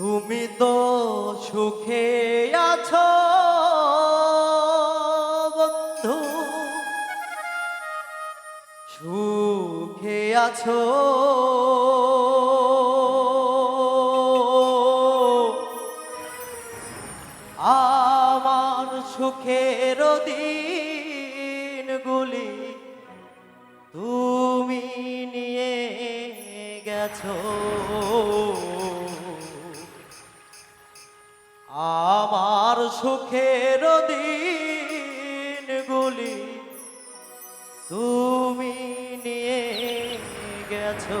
তুমি তো সুখে আছো বন্ধু। সুখে আছো। সুখের দিনগুলি তুমি নিয়ে গেছো।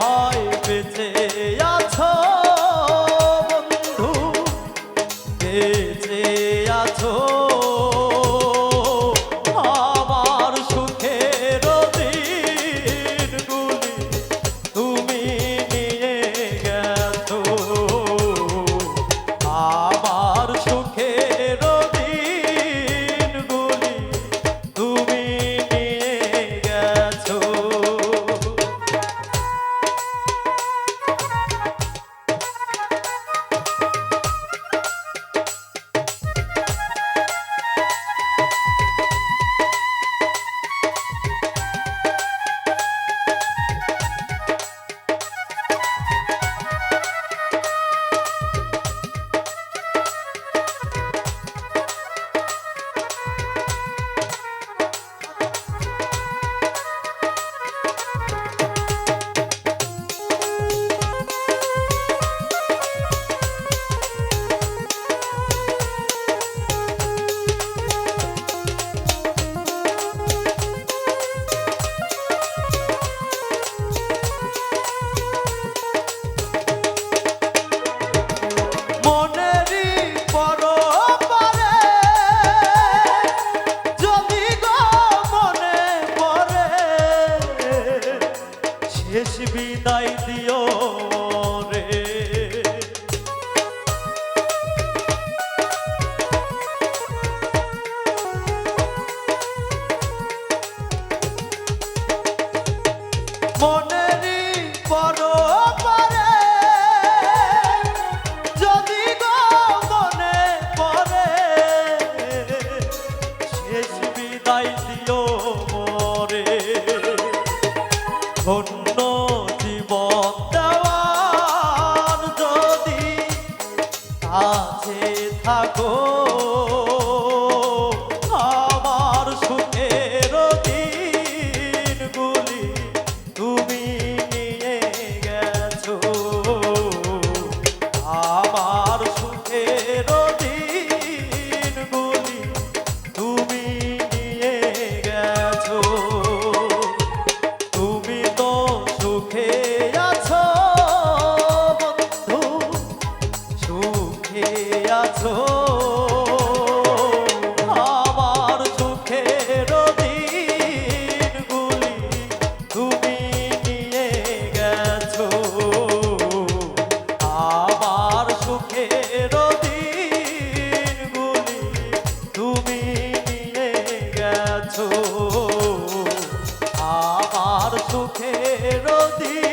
হয় বেঁচে শেষ বিদায় দিও। আছে থাকো। আমার সুখের দিনগুলি